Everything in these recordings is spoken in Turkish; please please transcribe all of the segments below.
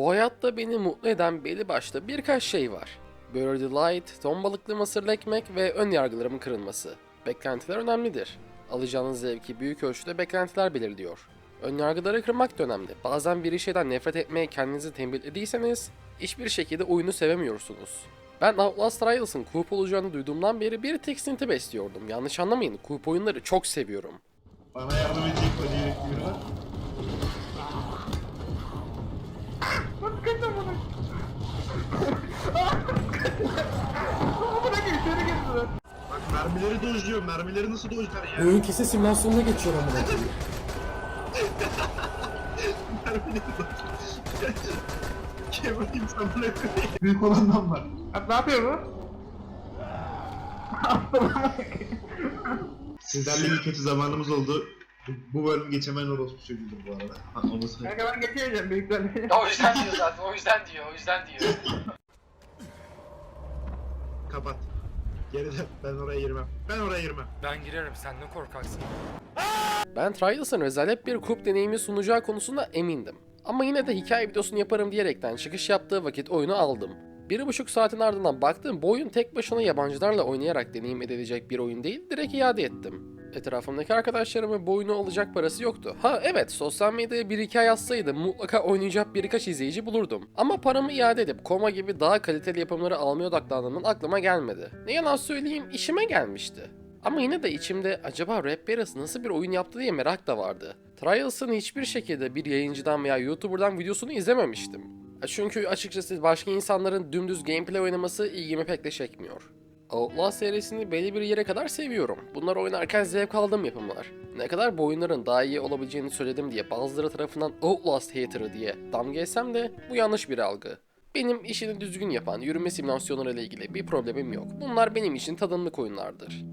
Bu hayatta beni mutlu eden belli başlı birkaç şey var. Birdie Light, ton balıklı mısırlı ekmek ve ön yargılarımın kırılması. Beklentiler önemlidir. Alacağınız zevki büyük ölçüde beklentiler belirliyor. Ön yargıları kırmak da önemli. Bazen bir şeyden nefret etmeye kendinizi tembihlediyseniz hiçbir şekilde oyunu sevemiyorsunuz. Ben Outlast Trials'ın kup olacağını duyduğumdan beri bir tiksinti besliyordum. Yanlış anlamayın, kup oyunları çok seviyorum. Bana yardım edecek mi diyerek dojluyor. Mermileri nasıl dojlar ya? Oyun kesin simülasyonuna geçiyor amına koyayım. Mermileri dojluyor. Kemal insanlara koyayım. Büyük olandan var. Abi ne yapıyor bu? Sizlerle bir kötü zamanımız oldu. Bu, bu bölüm geçemeyen orospu çocuğudur bu arada. Ha, onu söyleyeyim. Kanka ben geçemeyeceğim büyük ihtimalle. O yüzden diyor zaten. O yüzden diyor. O yüzden diyor. Kapat. Geride ben oraya girmem. Ben oraya girmem. Ben girerim sen ne korkaksın. Ben Trials'ın rezalet bir kup deneyimi sunacağı konusunda emindim. Ama yine de hikaye videosunu yaparım diyerekten çıkış yaptığı vakit oyunu aldım. Bir buçuk saatin ardından baktım bu oyun tek başına yabancılarla oynayarak deneyim edilecek bir oyun değil, direkt iade ettim. Etrafımdaki arkadaşlarımın bu oyunu alacak parası yoktu. Ha evet sosyal medyaya bir hikaye yazsaydım mutlaka oynayacak birkaç izleyici bulurdum. Ama paramı iade edip Koma gibi daha kaliteli yapımları almaya odaklandığımın aklıma gelmedi. Ne yalan söyleyeyim işime gelmişti. Ama yine de içimde acaba Rap Bears nasıl bir oyun yaptı diye merak da vardı. Trials'ın hiçbir şekilde bir yayıncıdan veya YouTuber'dan videosunu izlememiştim. Çünkü açıkçası başka insanların dümdüz gameplay oynaması ilgimi pek de çekmiyor. Outlast serisini belli bir yere kadar seviyorum. Bunlar oynarken zevk aldığım yapımlar. Ne kadar bu oyunların daha iyi olabileceğini söyledim diye bazıları tarafından Outlast hater'ı diye damga yesem de bu yanlış bir algı. Benim işini düzgün yapan yürüme simülasyonları ile ilgili bir problemim yok. Bunlar benim için tadımlık oyunlardır.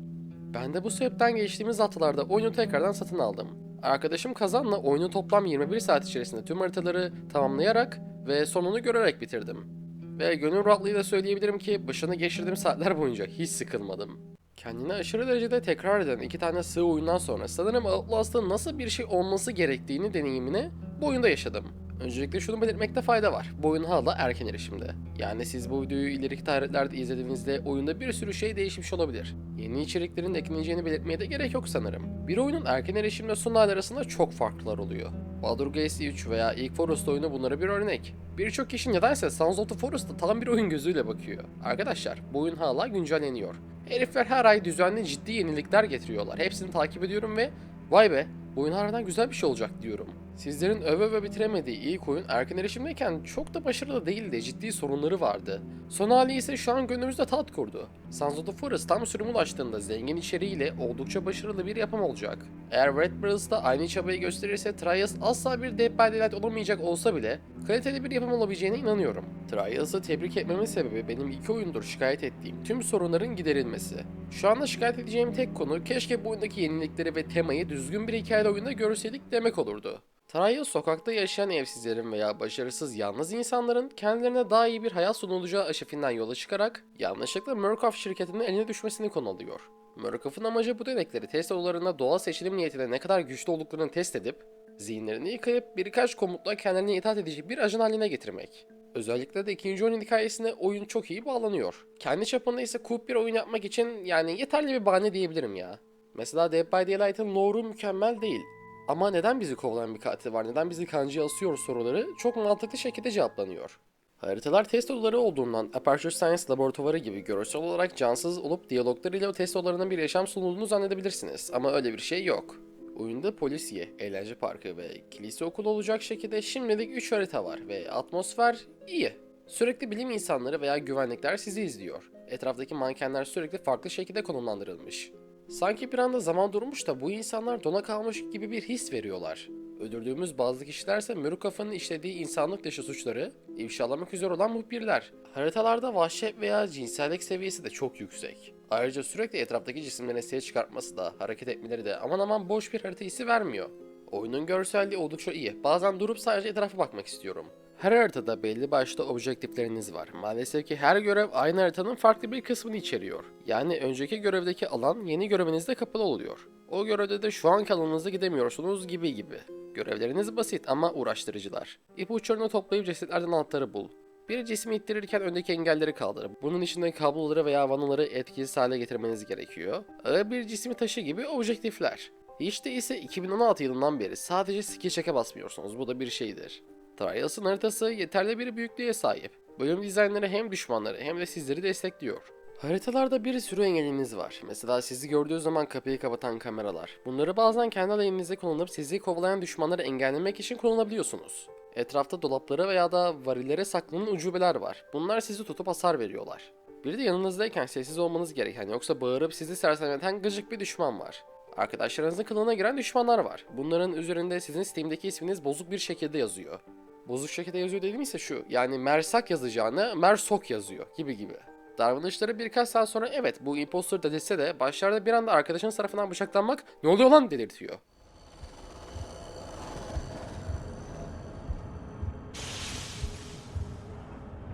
Ben de bu sebepten geçtiğimiz haftalarda oyunu tekrardan satın aldım. Arkadaşım Kazan'la oyunu toplam 21 saat içerisinde tüm haritaları tamamlayarak ve sonunu görerek bitirdim. Ve gönül rahatlığıyla söyleyebilirim ki başını geçirdiğim saatler boyunca hiç sıkılmadım. Kendini aşırı derecede tekrar eden iki tane sığ oyundan sonra sanırım Outlast'ın nasıl bir şey olması gerektiğini deneyimini bu oyunda yaşadım. Öncelikle şunu belirtmekte fayda var. Bu oyun hala erken erişimde. Yani siz bu videoyu ileriki tarihlerde izlediğinizde oyunda bir sürü şey değişmiş olabilir. Yeni içeriklerin ekleneceğini belirtmeye de gerek yok sanırım. Bir oyunun erken erişimle son arasında çok farklar oluyor. Baldur Gate 3 veya ilk Forest oyunu bunlara bir örnek. Birçok kişi nedense Sons of the Forest'a tam bir oyun gözüyle bakıyor. Arkadaşlar bu oyun hala güncelleniyor. Herifler her ay düzenli ciddi yenilikler getiriyorlar. Hepsini takip ediyorum ve vay be bu oyun harbiden güzel bir şey olacak diyorum. Sizlerin öve öve bitiremediği ilk oyun erken erişimdeyken çok da başarılı değildi, ciddi sorunları vardı. Son hali ise şu an gönlümüzde tat kurdu. Sons of the Forest tam sürüm ulaştığında zengin içeriğiyle oldukça başarılı bir yapım olacak. Eğer Red Bros da aynı çabayı gösterirse Trials asla bir Dead by Daylight olamayacak olsa bile kaliteli bir yapım olabileceğine inanıyorum. Trials'ı tebrik etmemin sebebi benim iki oyundur şikayet ettiğim tüm sorunların giderilmesi. Şu anda şikayet edeceğim tek konu keşke bu oyundaki yenilikleri ve temayı düzgün bir hikayeli oyunda görseydik demek olurdu. Trial sokakta yaşayan evsizlerin veya başarısız yalnız insanların kendilerine daha iyi bir hayat sunulacağı aşefinden yola çıkarak yanlışlıkla Murkoff şirketinin eline düşmesini konu alıyor. Murkoff'un amacı bu denekleri test odalarında doğal seçilim niyetine ne kadar güçlü olduklarını test edip zihinlerini yıkayıp birkaç komutla kendilerine itaat edici bir ajan haline getirmek. Özellikle de ikinci oyunun hikayesine oyun çok iyi bağlanıyor. Kendi çapında ise cool bir oyun yapmak için yani yeterli bir bahane diyebilirim ya. Mesela Dead by Daylight'ın lore'u mükemmel değil. Ama neden bizi kovalayan bir katil var, neden bizi kancaya asıyor soruları çok mantıklı şekilde cevaplanıyor. Haritalar test odaları olduğundan Aperture Science laboratuvarı gibi görsel olarak cansız olup diyaloglarıyla o test odalarına bir yaşam sunulduğunu zannedebilirsiniz ama öyle bir şey yok. Oyunda polisiye, eğlence parkı ve kilise okulu olacak şekilde şimdilik 3 harita var ve atmosfer iyi. Sürekli bilim insanları veya güvenlikler sizi izliyor. Etraftaki mankenler sürekli farklı şekilde konumlandırılmış. Sanki bir anda zaman durmuş da bu insanlar dona kalmış gibi bir his veriyorlar. Öldürdüğümüz bazı kişilerse Murkoff'un işlediği insanlık dışı suçları ifşalamak üzere olan muhbirler. Haritalarda vahşet veya cinsellik seviyesi de çok yüksek. Ayrıca sürekli etraftaki cisimlerin ses çıkartması da hareket etmeleri de aman aman boş bir harita hissi vermiyor. Oyunun görselliği oldukça iyi. Bazen durup sadece etrafa bakmak istiyorum. Her haritada belli başlı objektifleriniz var. Maalesef ki her görev aynı haritanın farklı bir kısmını içeriyor. Yani önceki görevdeki alan yeni görevinizde kapalı oluyor. O görevde de şu anki alanınıza gidemiyorsunuz gibi gibi. Görevleriniz basit ama uğraştırıcılar. İpuçlarını toplayıp cesetlerden anahtarı bul. Bir cismi ittirirken öndeki engelleri kaldır. Bunun içinde kabloları veya vanaları etkisiz hale getirmeniz gerekiyor. Ağır bir cismi taşı gibi objektifler. Hiç değilse 2016 yılından beri sadece skill check'e basmıyorsunuz. Bu da bir şeydir. Trials'ın haritası yeterli bir büyüklüğe sahip. Bölüm dizaynları hem düşmanları hem de sizleri destekliyor. Haritalarda bir sürü engeliniz var. Mesela sizi gördüğü zaman kapıyı kapatan kameralar. Bunları bazen kendi aleyhinize kullanıp sizi kovalayan düşmanları engellemek için kullanabiliyorsunuz. Etrafta dolaplara veya da varillere saklanan ucubeler var. Bunlar sizi tutup hasar veriyorlar. Bir de yanınızdayken sessiz olmanız gereken yoksa bağırıp sizi sersemleten gıcık bir düşman var. Arkadaşlarınızın kılığına giren düşmanlar var. Bunların üzerinde sizin Steam'deki isminiz bozuk bir şekilde yazıyor. Bozuk şekilde yazıyor dediğim ise şu. Yani Mersak yazacağına Mersok yazıyor gibi gibi. Davranışları birkaç saat sonra evet bu imposter dedilse de başlarda bir anda arkadaşın tarafından bıçaklanmak ne oluyor lan dedirtiyor.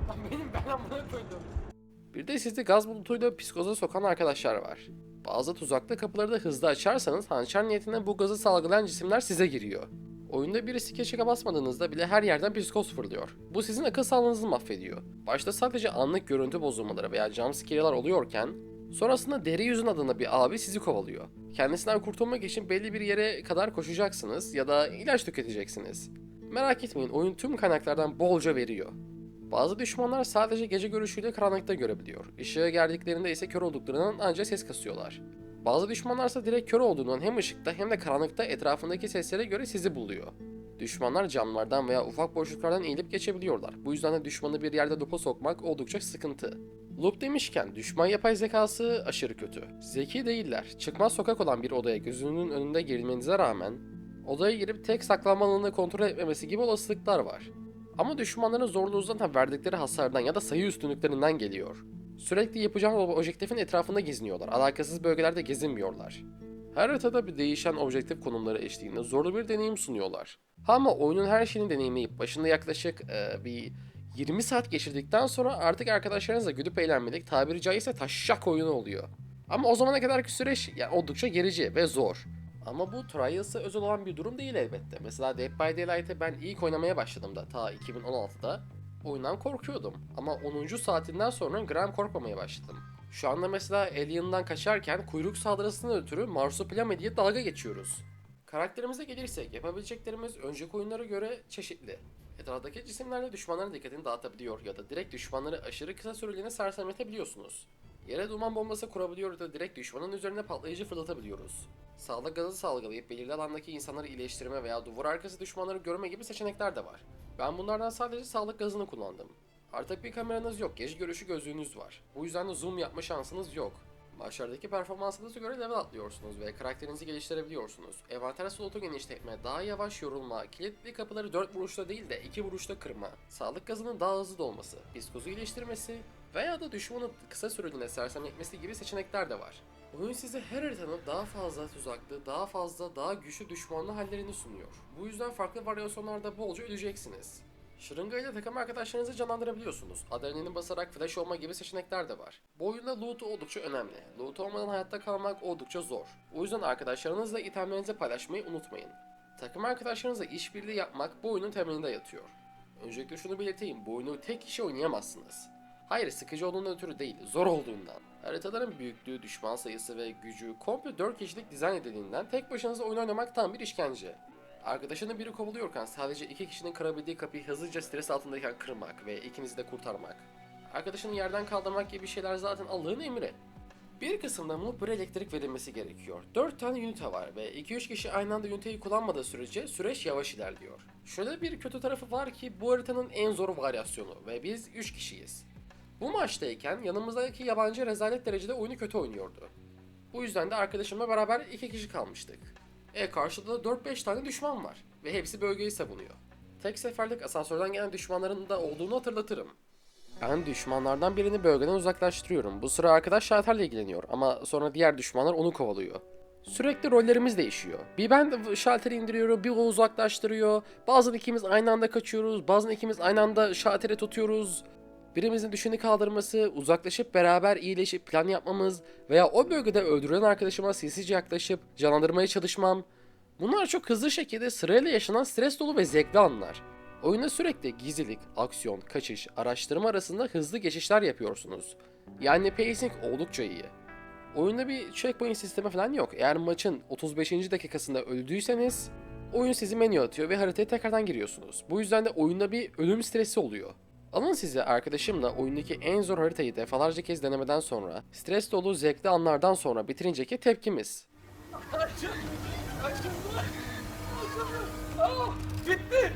Lan benim ben amına koydum. Bir de sizi gaz bulutuyla psikoza sokan arkadaşlar var. Bazı tuzaklı kapıları da hızlı açarsanız hançer niyetine bu gazı salgılayan cisimler size giriyor. Oyunda birisi keçeke basmadığınızda bile her yerden psikoz fırlıyor. Bu sizin akıl sağlığınızı mahvediyor. Başta sadece anlık görüntü bozulmaları veya jumpscare'lar oluyorken sonrasında deri yüzün adına bir abi sizi kovalıyor. Kendisinden kurtulmak için belli bir yere kadar koşacaksınız ya da ilaç tüketeceksiniz. Merak etmeyin oyun tüm kaynaklardan bolca veriyor. Bazı düşmanlar sadece gece görüşüyle karanlıkta görebiliyor. Işığa geldiklerinde ise kör olduklarından ancak ses kasıyorlar. Bazı düşmanlarsa direkt kör olduğundan hem ışıkta hem de karanlıkta etrafındaki seslere göre sizi buluyor. Düşmanlar camlardan veya ufak boşluklardan eğilip geçebiliyorlar. Bu yüzden de düşmanı bir yerde loop'a sokmak oldukça sıkıntı. Loop demişken düşman yapay zekası aşırı kötü. Zeki değiller. Çıkmaz sokak olan bir odaya gözünün önünde girilmenize rağmen odaya girip tek saklanma alanını kontrol etmemesi gibi olasılıklar var. Ama düşmanların zorluğu zaten verdikleri hasardan ya da sayı üstünlüklerinden geliyor. Sürekli yapacağın objektifin etrafında geziniyorlar. Alakasız bölgelerde gezinmiyorlar. Her haritada bir değişen objektif konumları eşliğinde zorlu bir deneyim sunuyorlar. Ama oyunun her şeyini deneyimleyip başında yaklaşık e, bir 20 saat geçirdikten sonra artık arkadaşlarınızla gülüp eğlenmelik tabiri caizse taşşak oyunu oluyor. Ama o zamana kadarki süreç yani oldukça gerici ve zor. Ama bu Trials'a özel olan bir durum değil elbette. Mesela Dead by Daylight'ı ben ilk oynamaya başladığımda ta 2016'da oyundan korkuyordum. Ama 10. saatinden sonra gram korkmamaya başladım. Şu anda mesela Alien'dan kaçarken kuyruk saldırısından ötürü Marsupilami diye dalga geçiyoruz. Karakterimize gelirsek yapabileceklerimiz önceki oyunlara göre çeşitli. Etraftaki cisimlerle düşmanların dikkatini dağıtabiliyor ya da direkt düşmanları aşırı kısa süreliğine sersemletebiliyorsunuz. Yere duman bombası kurabiliyor ya da direkt düşmanın üzerine patlayıcı fırlatabiliyoruz. Sağlık gazı salgılayıp belirli alandaki insanları iyileştirme veya duvar arkası düşmanları görme gibi seçenekler de var. Ben bunlardan sadece sağlık gazını kullandım. Artık bir kameranız yok, gece görüşü gözlüğünüz var. Bu yüzden de zoom yapma şansınız yok. Başlardaki performansınıza göre level atlıyorsunuz ve karakterinizi geliştirebiliyorsunuz. Envanter slotu genişletme, daha yavaş yorulma, kilitli kapıları 4 vuruşta değil de 2 vuruşta kırma, sağlık gazının daha hızlı dolması, psikozu iyileştirmesi veya da düşmanı kısa süreliğine sersemletmesi gibi seçenekler de var. Oyun size her haritanın daha fazla tuzaklı, daha fazla, daha güçlü düşmanlı hallerini sunuyor. Bu yüzden farklı varyasyonlarda bolca öleceksiniz. Şırınga ile takım arkadaşlarınızı canlandırabiliyorsunuz. Adrenalin basarak flash olma gibi seçenekler de var. Bu oyunda loot oldukça önemli. Loot olmadan hayatta kalmak oldukça zor. O yüzden arkadaşlarınızla itemlerinizi paylaşmayı unutmayın. Takım arkadaşlarınızla işbirliği yapmak bu oyunun temelinde yatıyor. Öncelikle şunu belirteyim, bu oyunu tek kişi oynayamazsınız. Hayır sıkıcı olduğundan ötürü değil, zor olduğundan. Haritaların büyüklüğü, düşman sayısı ve gücü komple 4 kişilik dizayn edildiğinden tek başınıza oyun oynamak tam bir işkence. Arkadaşını biri kovalıyorken sadece iki kişinin kırabildiği kapıyı hızlıca stres altındayken kırmak ve ikinizi de kurtarmak. Arkadaşını yerden kaldırmak gibi şeyler zaten Allah'ın emri. Bir kısımda muhbir elektrik verilmesi gerekiyor. 4 tane ünite var ve 2-3 kişi aynı anda üniteyi kullanmadığı sürece süreç yavaş ilerliyor. Şöyle bir kötü tarafı var ki bu haritanın en zor varyasyonu ve biz 3 kişiyiz. Bu maçtayken yanımızdaki yabancı rezalet derecede oyunu kötü oynuyordu. Bu yüzden de arkadaşımla beraber 2 kişi kalmıştık. E karşıda da 4-5 tane düşman var ve hepsi bölgeyi savunuyor. Tek seferlik asansörden gelen düşmanların da olduğunu hatırlatırım. Ben düşmanlardan birini bölgeden uzaklaştırıyorum. Bu sıra arkadaş şalterle ilgileniyor ama sonra diğer düşmanlar onu kovalıyor. Sürekli rollerimiz değişiyor. Bir ben şalteri indiriyorum, bir o uzaklaştırıyor. Bazen ikimiz aynı anda kaçıyoruz, bazen ikimiz aynı anda şalteri tutuyoruz. Birimizin düşeni kaldırması, uzaklaşıp beraber iyileşip plan yapmamız veya o bölgede öldürülen arkadaşıma sessizce yaklaşıp canlandırmaya çalışmam. Bunlar çok hızlı şekilde sırayla yaşanan stres dolu ve zevkli anlar. Oyunda sürekli gizlilik, aksiyon, kaçış, araştırma arasında hızlı geçişler yapıyorsunuz. Yani pacing oldukça iyi. Oyunda bir checkpoint sistemi falan yok. Eğer maçın 35. dakikasında öldüyseniz oyun sizi menü atıyor ve haritaya tekrardan giriyorsunuz. Bu yüzden de oyunda bir ölüm stresi oluyor. Alın size arkadaşımla oyundaki en zor haritayı defalarca kez denemeden sonra, stres dolu zevkli anlardan sonra bitirinceki tepkimiz. Açıldı. Açıldı. Açıldı. Aa, bitti.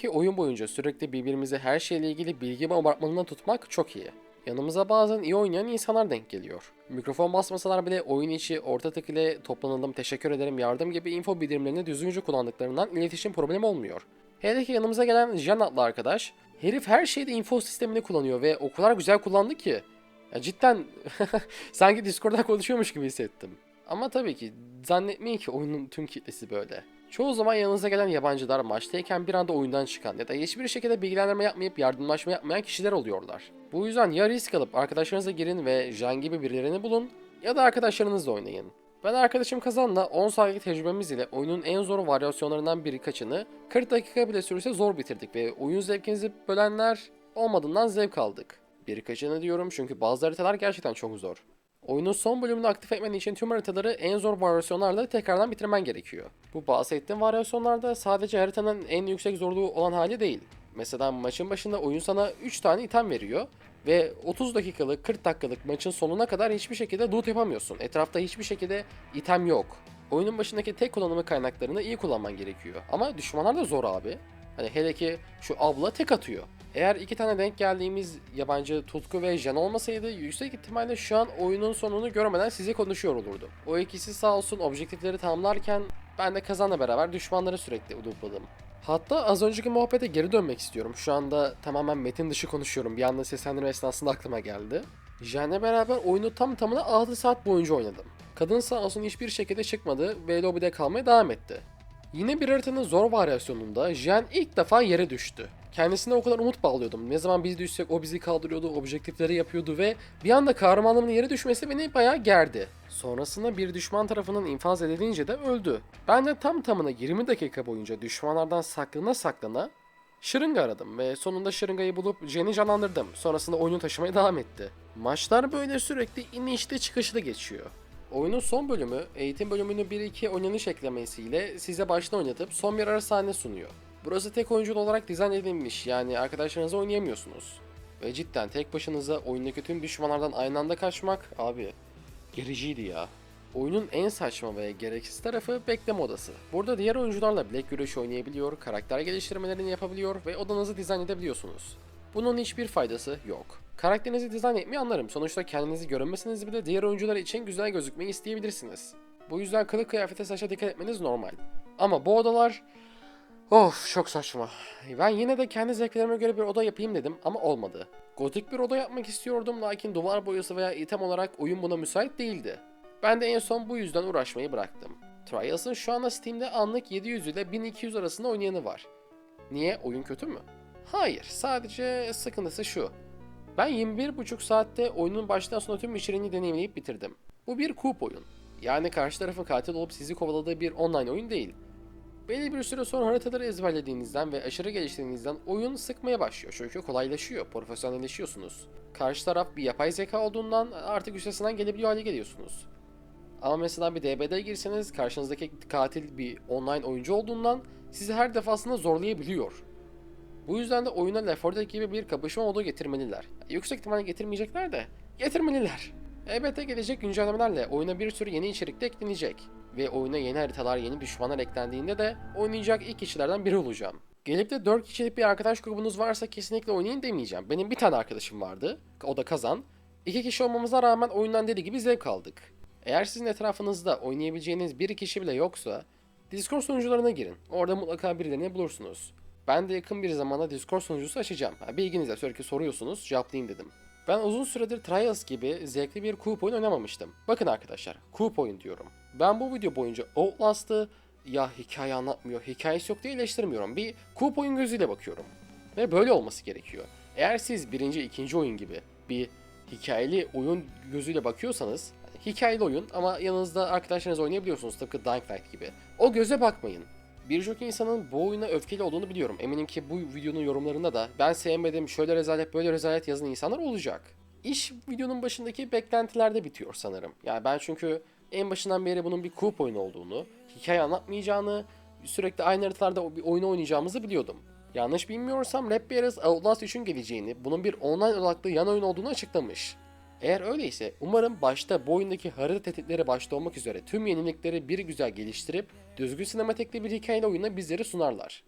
Ki oyun boyunca sürekli birbirimize her şeyle ilgili bilgi bombardımanına tutmak çok iyi. Yanımıza bazen iyi oynayan insanlar denk geliyor. Mikrofon basmasalar bile oyun içi orta tık ile toplanalım, teşekkür ederim, yardım gibi info bildirimlerini düzgünce kullandıklarından iletişim problemi olmuyor. Hele ki yanımıza gelen Jan adlı arkadaş, herif her şeyde info sistemini kullanıyor ve o kadar güzel kullandı ki. Ya cidden sanki Discord'dan konuşuyormuş gibi hissettim. Ama tabii ki zannetmeyin ki oyunun tüm kitlesi böyle. Çoğu zaman yanınıza gelen yabancılar maçtayken bir anda oyundan çıkan ya da hiçbir şekilde bilgilendirme yapmayıp yardımlaşma yapmayan kişiler oluyorlar. Bu yüzden ya risk alıp arkadaşlarınıza girin ve Jan gibi birilerini bulun ya da arkadaşlarınızla oynayın. Ben arkadaşım Kazan'la 10 saatlik tecrübemiz ile oyunun en zor varyasyonlarından birkaçını 40 dakika bile sürse zor bitirdik ve oyun zevkinizi bölenler olmadığından zevk aldık. Birkaçını diyorum çünkü bazı haritalar gerçekten çok zor. Oyunun son bölümünü aktif etmen için tüm haritaları en zor varyasyonlarla tekrardan bitirmen gerekiyor. Bu bahsettiğim varyasyonlarda sadece haritanın en yüksek zorluğu olan hali değil. Mesela maçın başında oyun sana 3 tane item veriyor ve 30 dakikalık 40 dakikalık maçın sonuna kadar hiçbir şekilde loot yapamıyorsun. Etrafta hiçbir şekilde item yok. Oyunun başındaki tek kullanımı kaynaklarını iyi kullanman gerekiyor. Ama düşmanlar da zor abi. Hani hele ki şu abla tek atıyor. Eğer iki tane denk geldiğimiz yabancı Tutku ve Jen olmasaydı yüksek ihtimalle şu an oyunun sonunu görmeden sizi konuşuyor olurdu. O ikisi sağ olsun objektifleri tamamlarken ben de kazanla beraber düşmanları sürekli udupladım. Hatta az önceki muhabbete geri dönmek istiyorum. Şu anda tamamen metin dışı konuşuyorum. Bir anda seslendirme esnasında aklıma geldi. Jen'le beraber oyunu tam tamına 6 saat boyunca oynadım. Kadın sağ olsun hiçbir şekilde çıkmadı ve lobide kalmaya devam etti. Yine bir haritanın zor varyasyonunda Jen ilk defa yere düştü. Kendisine o kadar umut bağlıyordum. Ne zaman biz düşsek o bizi kaldırıyordu, objektifleri yapıyordu ve bir anda kahramanlığımın yere düşmesi beni bayağı gerdi. Sonrasında bir düşman tarafından infaz edilince de öldü. Ben de tam tamına 20 dakika boyunca düşmanlardan saklana saklana şırınga aradım ve sonunda şırıngayı bulup Jen'i canlandırdım. Sonrasında oyunu taşımaya devam etti. Maçlar böyle sürekli inişli çıkışlı geçiyor. Oyunun son bölümü, eğitim bölümünü 1-2 oynanış eklemesiyle size baştan oynatıp son bir ara sahne sunuyor. Burası tek oyunculu olarak dizayn edilmiş yani arkadaşlarınızla oynayamıyorsunuz. Ve cidden tek başınıza oyundaki tüm düşmanlardan aynı anda kaçmak abi gericiydi ya. Oyunun en saçma ve gereksiz tarafı bekleme odası. Burada diğer oyuncularla bilek güreşi oynayabiliyor, karakter geliştirmelerini yapabiliyor ve odanızı dizayn edebiliyorsunuz. Bunun hiçbir faydası yok. Karakterinizi dizayn etmeyi anlarım. Sonuçta kendinizi görünmeseniz bile diğer oyuncular için güzel gözükmeyi isteyebilirsiniz. Bu yüzden kılık kıyafete saça dikkat etmeniz normal. Ama bu odalar... Of çok saçma. Ben yine de kendi zevklerime göre bir oda yapayım dedim ama olmadı. Gotik bir oda yapmak istiyordum lakin duvar boyası veya item olarak oyun buna müsait değildi. Ben de en son bu yüzden uğraşmayı bıraktım. Trials'ın şu anda Steam'de anlık 700 ile 1200 arasında oynayanı var. Niye? Oyun kötü mü? Hayır, sadece sıkıntısı şu. Ben 21,5 saatte oyunun baştan sona tüm içeriğini deneyimleyip bitirdim. Bu bir kup oyun. Yani karşı tarafın katil olup sizi kovaladığı bir online oyun değil. Belli bir süre sonra haritaları ezberlediğinizden ve aşırı geliştiğinizden oyun sıkmaya başlıyor. Çünkü kolaylaşıyor, profesyonelleşiyorsunuz. Karşı taraf bir yapay zeka olduğundan artık üstesinden gelebiliyor hale geliyorsunuz. Ama mesela bir DB'de girseniz karşınızdaki katil bir online oyuncu olduğundan sizi her defasında zorlayabiliyor. Bu yüzden de oyuna Left 4 Dead gibi bir kapışma modu getirmeliler. Yüksek ihtimalle getirmeyecekler de getirmeliler. Elbette gelecek güncellemelerle oyuna bir sürü yeni içerik de eklenecek. Ve oyuna yeni haritalar, yeni düşmanlar eklendiğinde de oynayacak ilk kişilerden biri olacağım. Gelip de 4 kişilik bir arkadaş grubunuz varsa kesinlikle oynayın demeyeceğim. Benim bir tane arkadaşım vardı. O da kazan. İki kişi olmamıza rağmen oyundan deli gibi zevk aldık. Eğer sizin etrafınızda oynayabileceğiniz bir kişi bile yoksa Discord sunucularına girin. Orada mutlaka birilerini bulursunuz. Ben de yakın bir zamanda Discord sunucusu açacağım. Bilginize sürekli soruyorsunuz, cevaplayayım dedim. Ben uzun süredir Trials gibi zevkli bir coop oyun oynamamıştım. Bakın arkadaşlar, coop oyun diyorum. Ben bu video boyunca Outlast'ı, ya hikaye anlatmıyor, hikayesi yok diye eleştirmiyorum. Bir kup oyun gözüyle bakıyorum. Ve böyle olması gerekiyor. Eğer siz birinci, ikinci oyun gibi bir hikayeli oyun gözüyle bakıyorsanız, hikayeli oyun ama yanınızda arkadaşlarınız oynayabiliyorsunuz tıpkı Dying Light gibi. O göze bakmayın. Birçok insanın bu oyuna öfkeli olduğunu biliyorum. Eminim ki bu videonun yorumlarında da ben sevmedim, şöyle rezalet, böyle rezalet yazan insanlar olacak. İş videonun başındaki beklentilerde bitiyor sanırım. Yani ben çünkü en başından beri bunun bir coop oyunu olduğunu, hikaye anlatmayacağını, sürekli aynı haritalarda bir oyunu oynayacağımızı biliyordum. Yanlış bilmiyorsam Rap Bearers Outlast 3'ün geleceğini, bunun bir online odaklı yan oyun olduğunu açıklamış. Eğer öyleyse umarım başta bu oyundaki harita tehditleri başta olmak üzere tüm yenilikleri bir güzel geliştirip düzgün sinematikli bir hikayeyle oyunu bizlere sunarlar.